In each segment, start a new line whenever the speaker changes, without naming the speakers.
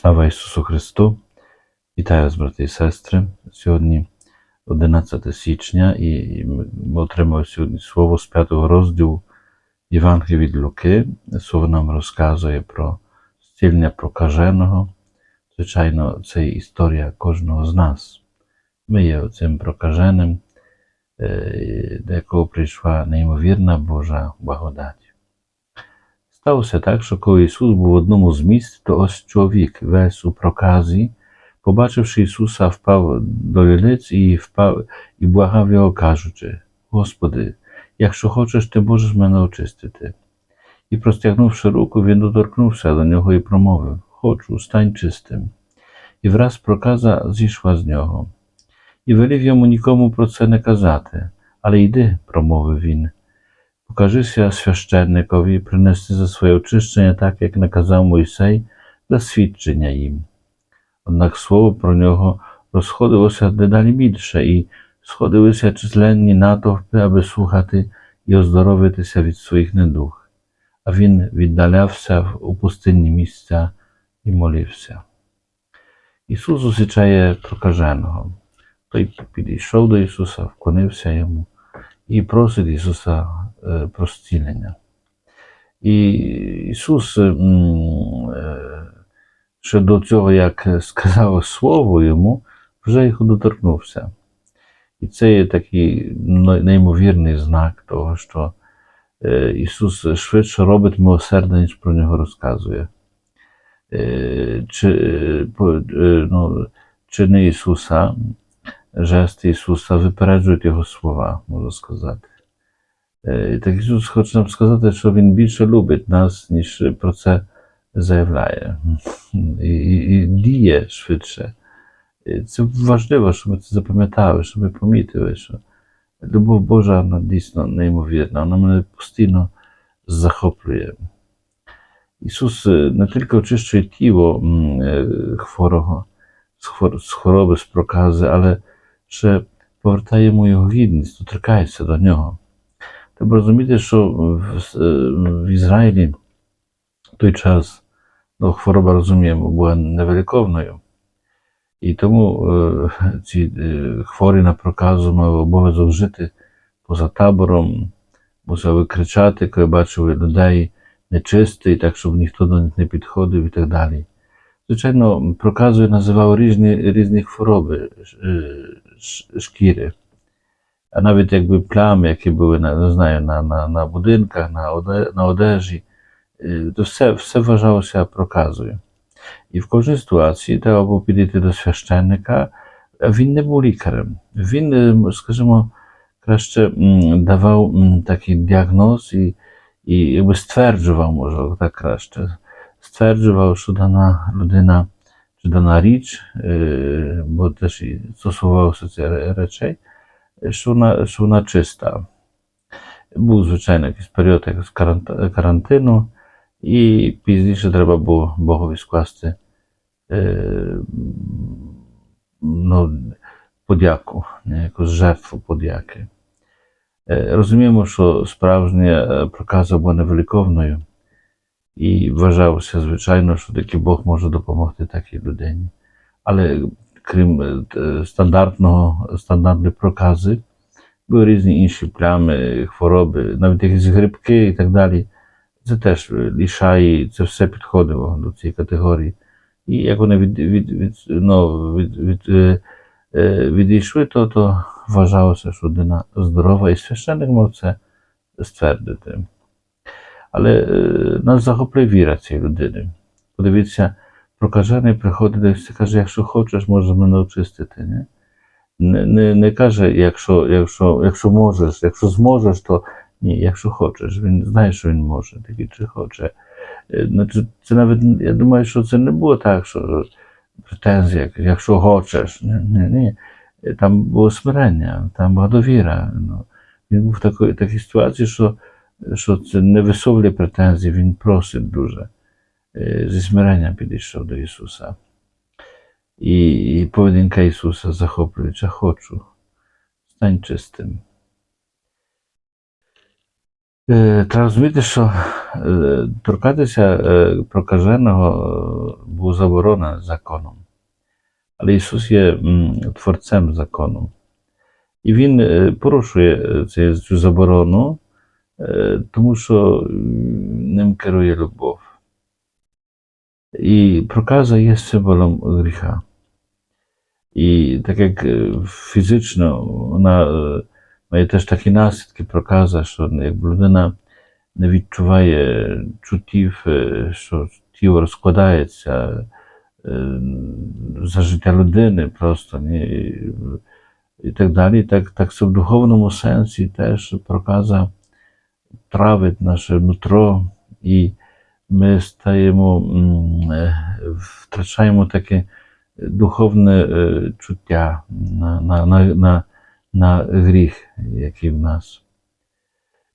Слава Ісусу Христу! Вітаю вас, брати і сестри. Сьогодні 11 січня, і ми отримали сьогодні слово з п'ятого розділу Євангелія від Луки. Слово нам розказує про зцілення прокаженого. Звичайно, це історія кожного з нас. Ми є цим прокаженим, е, до якого прийшла неймовірна Божа благодать. Сталося так, що коли Ісус був в одному з місць, то ось чоловік, весь у проказі, побачивши Ісуса, впав до лілиць і впав і благав його, кажучи: Господи, якщо хочеш, ти можеш мене очистити. І, простягнувши руку, він доторкнувся до нього і промовив: Хочу, стань чистим. І враз проказа зійшла з нього. І велів йому нікому про це не казати. Але йди, промовив він. Покажися священникові, принеси за своє очищення, так як наказав Мойсей, для свідчення їм. Однак слово про нього розходилося дедалі більше, і сходилися численні натовпи, аби слухати і оздоровитися від своїх недуг. А він віддалявся у пустинні місця і молився. Ісус зустрічає прокаженого. Той підійшов до Ісуса, вклонився йому і просить Ісуса про зцілення. І Ісус, е, ще до цього, як сказав слово йому, вже його доторкнувся. І це є такий неймовірний знак того, що е, Ісус швидше робить милосердя, ніж про нього розказує. Е, Чи, е, е, ну, чини Ісуса, жести Ісуса випереджують Його слова, можу сказати. І так Ісус хоче нам сказати, що Він більше любить нас, ніж про це заявляє. І, і, і діє швидше. Це важливо, щоб ми це запам'ятали, щоб ми помітили, що любов Божа вона дійсно неймовірна, вона мене постійно захоплює. Ісус не тільки очищує тіло хворого з хвороби, з прокази, але ще повертає йому його гідність, доторкається до нього. Треба розуміти, що е, в Ізраїлі в той час ну, хвороба, розуміємо, була невеликовною. І тому е, ці е, хворі на проказу мали обов'язок жити поза табором, мусили кричати, коли бачили людей нечистий, так щоб ніхто до них не підходив і так далі. Звичайно, проказою називав різні, різні хвороби е, шкіри. А навіть якби плями, які були на, не знаю, на, на, на будинках, на, оде, на одежі, е, то все, все вважалося проказою. І в кожній ситуації треба було підійти до священника, а він не був лікарем. Він, е, скажімо, краще м, давав м, такий діагноз і, і якби стверджував, може, так краще, стверджував, що дана людина чи дана річ, е, що вона, чиста. Був, звичайно, якийсь період карантину, і пізніше треба було Богові скласти е, ну, подяку, якусь жертву подяки. Е, розуміємо, що справжня е, проказа була невеликовною, і вважалося, звичайно, що таки Бог може допомогти такій людині. Але крім е, стандартного, стандартної прокази, були різні інші плями, хвороби, навіть якісь грибки і так далі. Це теж лішаї, це все підходило до цієї категорії. І як вони від, від, від, ну, від, від, е, е, відійшли, то, то вважалося, що людина здорова, і священник мав це ствердити. Але е, нас захоплює віра цієї людини. Подивіться, прокажений приходить і каже, якщо хочеш, можеш мене очистити. Не? Не, не, каже, якщо, якщо, якщо можеш, якщо зможеш, то ні, якщо хочеш. Він знає, що він може, тільки чи хоче. Е, Значить, це навіть, я думаю, що це не було так, що претензія, якщо хочеш. Ні, ні, ні. Е, Там було смирення, там була довіра. Ну, він був в такій, такій ситуації, що, що це не висовлює претензії, він просить дуже. Е, Зі смиренням підійшов до Ісуса. І, і поведінка Ісуса захоплююча, хочу. Стань чистим. Е, Треба розуміти, що е, торкатися прокаженого був заборонено законом. Але Ісус є творцем закону. І Він порушує цю- заборону, тому що ним керує любов. Є символом гріха. І так як е, фізично вона е, має теж такі наслідки проказа, що якби людина не відчуває чуттів, е, що тіло розкладається е, за життя людини просто ні, і, так далі. Так, так в духовному сенсі теж проказа травить наше нутро, і ми стаємо, втрачаємо таке духовне чуття на, на, на, на, на гріх, який в нас.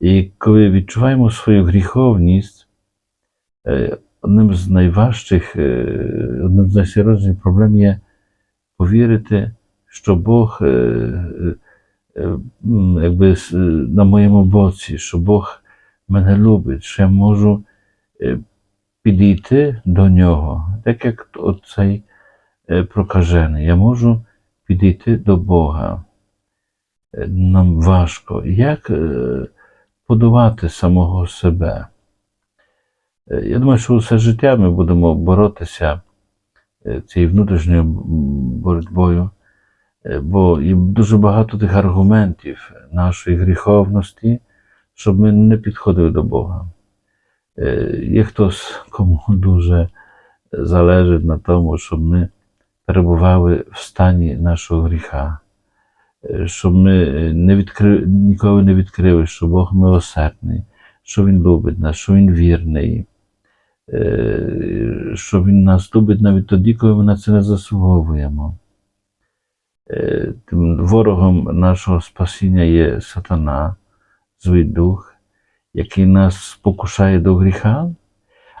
І коли відчуваємо свою гріховність, одним з найважчих, одним з найсерйозніших проблем є повірити, що Бог якби на моєму боці, що Бог мене любить, що я можу підійти до нього, так як оцей е, прокажений. Я можу підійти до Бога. Е, Нам важко. Як е, самого себе? Е, Я думаю, що все життя ми будемо боротися е, цією внутрішньою боротьбою, е, бо є дуже багато тих аргументів нашої гріховності, щоб ми не підходили до Бога. Є хтось, кому дуже залежить на тому, щоб ми перебували в стані нашого гріха, щоб ми не відкри... ніколи не відкрили, що Бог милосердний, що Він любить нас, що Він вірний, що Він нас любить навіть тоді, коли ми на це не заслуговуємо. Тим ворогом нашого спасіння є сатана, злий дух, який нас спокушає до гріха,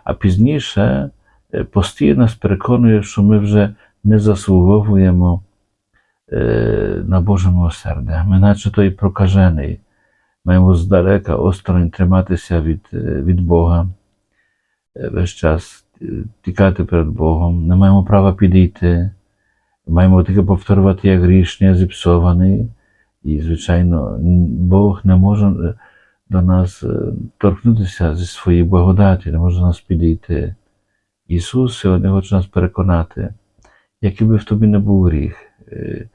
а пізніше е, постійно нас переконує, що ми вже не заслуговуємо е, на Боже милосердя. Ми, наче той прокажений, маємо здалека осторонь триматися від, е, від Бога, весь час тікати перед Богом, не маємо права підійти, маємо тільки повторювати, як грішний, зіпсований. І, звичайно, Бог не може до нас е, торкнутися зі своєї благодаті, не може до нас підійти. Ісус сьогодні хоче нас переконати, який би в тобі не був гріх, е,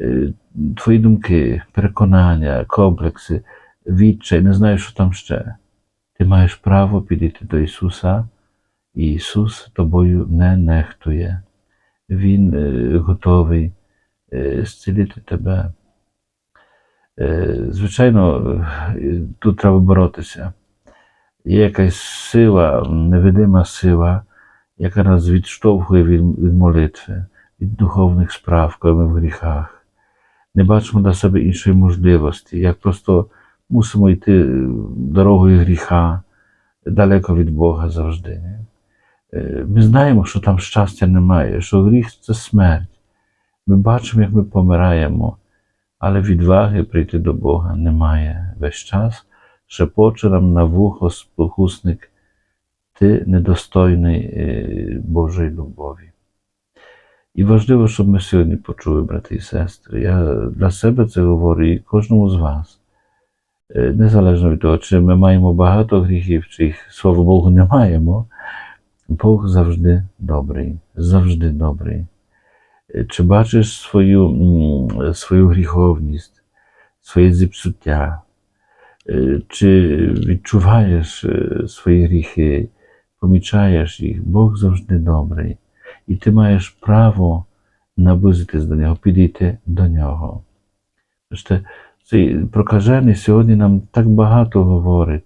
е, твої думки, переконання, комплекси, відчай, не знаю, що там ще. Ти маєш право підійти до Ісуса, і Ісус тобою не нехтує. Він готовий зцілити тебе. Е, Звичайно, е, тут треба боротися. Є якась сила, невидима сила, яка нас відштовхує від, від молитви, від духовних справ, коли ми в гріхах. Не бачимо для себе іншої можливості, як просто мусимо йти е, дорогою гріха далеко від Бога завжди. Ми знаємо, що там щастя немає, що гріх це смерть. Ми бачимо, як ми помираємо, але відваги прийти до Бога немає. Весь час шепоче нам на вухо спокусник, ти недостойний е, Божої любові. І важливо, щоб ми сьогодні почули, брати і сестри. Я для себе це говорю і кожному з вас. Е, Незалежно від того, чи ми маємо багато гріхів, чи їх, слава Богу, не маємо, Бог завжди добрий, завжди добрий. Е, Чи бачиш свою, свою гріховність, своє зіпсуття, Е, чи відчуваєш е, свої гріхи, помічаєш їх, Бог завжди добрий, і ти маєш право наблизитись до нього, підійти до нього. Цей прокажений сьогодні нам так багато говорить.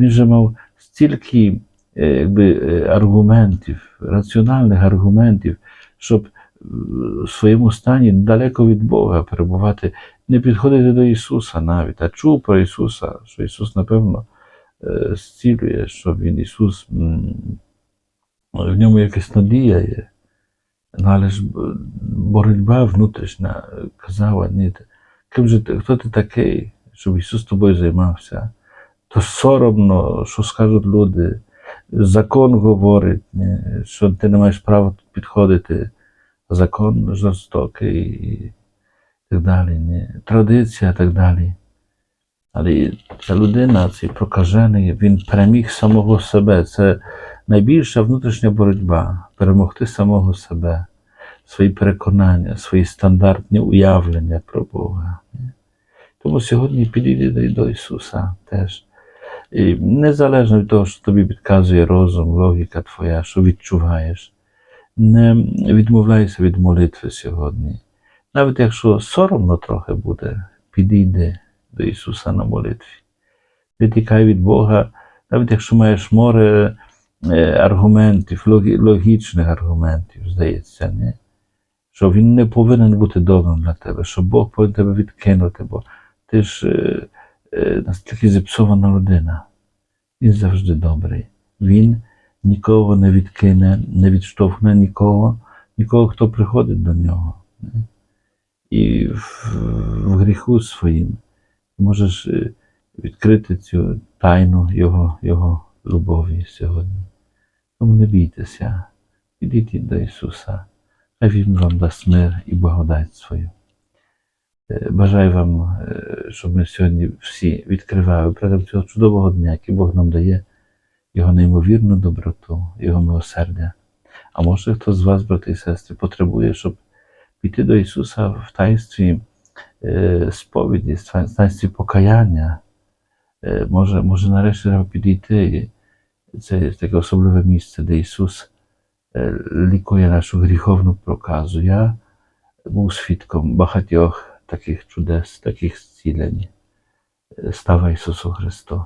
Він же мав стільки якби, аргументів, раціональних аргументів, щоб своєму стані далеко від Бога перебувати, не підходити до Ісуса навіть, а чув про Ісуса, що Ісус, напевно, е, зцілює, що Він Ісус, в ньому якась надія є. Ну, але ж боротьба внутрішня е, казала, ні, ким же ти, хто ти такий, щоб Ісус тобою займався? то соромно, що скажуть люди. Закон говорить, не, що ти не маєш права підходити. Закон жорстокий і так далі. Не. Традиція і так далі. Але ця людина, цей прокажений, він переміг самого себе. Це найбільша внутрішня боротьба перемогти самого себе, свої переконання, свої стандартні уявлення про Бога. Тому сьогодні підійди до Ісуса теж. І незалежно від того, що тобі підказує розум, логіка твоя, що відчуваєш, не відмовляйся від молитви сьогодні. Навіть якщо соромно трохи буде, підійди до Ісуса на молитві. Не тікай від Бога, навіть якщо маєш море е, аргументів, логічних аргументів, здається, ні? що Він не повинен бути добрим для тебе, що Бог повинен тебе відкинути, бо ти ж е, е, настільки зіпсована людина. Він завжди добрий. Він нікого не відкине, не відштовхне нікого, нікого, хто приходить до нього. І в, в гріху своїм можеш е, відкрити цю тайну Його, Його любові сьогодні. Тому не бійтеся, ідіть до Ісуса, а Він вам дасть мир і благодать свою. Е, Бажаю вам, е, щоб ми сьогодні всі відкривали протягом цього чудового дня, який Бог нам дає, Його неймовірну доброту, Його милосердя. А може хтось з вас, брати і сестри, потребує, щоб піти до Ісуса в таїнстві е, сповіді, в таїнстві покаяння. Е, може, може, нарешті треба підійти. Це таке особливе місце, де Ісус е, лікує нашу гріховну проказу. Я був свідком багатьох таких чудес, таких зцілень. Слава Ісусу Христу!